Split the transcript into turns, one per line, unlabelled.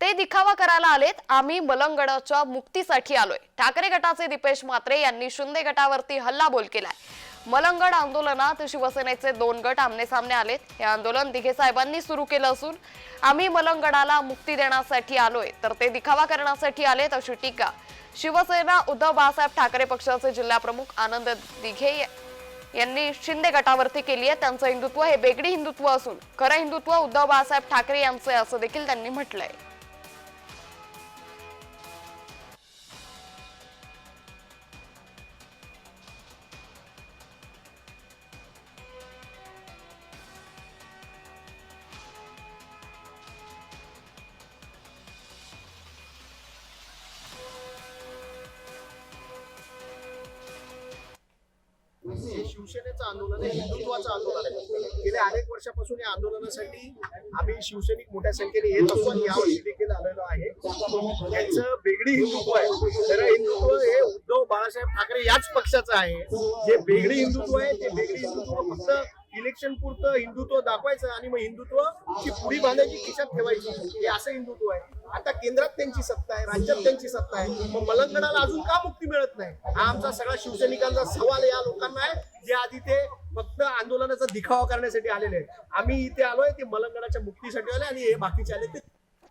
ते दिखावा करायला आलेत. आम्ही मलंगडाच्या मुक्तीसाठी आलोय. ठाकरे गटाचे दीपेश म्हात्रे यांनी शिंदे गटावरती हल्लाबोल केलाय. मलंगड आंदोलनात शिवसेनेचे दोन गट आमने सामने आलेत. हे आंदोलन दिघे साहेबांनी सुरू केलं असून आम्ही मलंगडाला मुक्ती देण्यासाठी आलोय. तर ते दिखावा करण्यासाठी आलेत अशी टीका शिवसेना उद्धव बाळासाहेब ठाकरे पक्षाचे जिल्हाप्रमुख आनंद दिघे यांनी शिंदे गटावरती केली आहे. त्यांचं हिंदुत्व हे बेगडी हिंदुत्व असून खरं हिंदुत्व उद्धव बाळासाहेब ठाकरे यांचं असं देखील त्यांनी म्हटलंय.
शिवसेनेचं आंदोलन आहे हिंदुत्वाचं आंदोलन आहे. गेल्या अनेक वर्षापासून या आंदोलनासाठी आम्ही शिवसैनिक मोठ्या संख्येने येत असतो आणि यावर्षी देखील आलेलो आहे. त्यांचं वेगळी हिंदुत्व आहे. खरं हिंदुत्व हे उद्धव बाळासाहेब ठाकरे याच पक्षाचं आहे. जे वेगळी हिंदुत्व आहे ते वेगळी हिंदुत्व फक्त इलेक्शन पुरतं हिंदुत्व दाखवायचं आणि मग हिंदुत्व ची पुढी बांधायची खिशात ठेवायची. हे असं हिंदुत्व आहे. आता केंद्रात त्यांची सत्ता आहे राज्यात त्यांची सत्ता आहे. मग मलंगणाला अजून का मुक्ती मिळत नाही? हा आमचा सगळा शिवसैनिकांचा सवाल या लोकांना आहे. जे आधी ते फक्त आंदोलनाचा दिखावा करण्यासाठी आलेले आहेत. आम्ही इथे आलोय ते मलंगणाच्या मुक्तीसाठी आले आणि हे बाकीचे आले. ते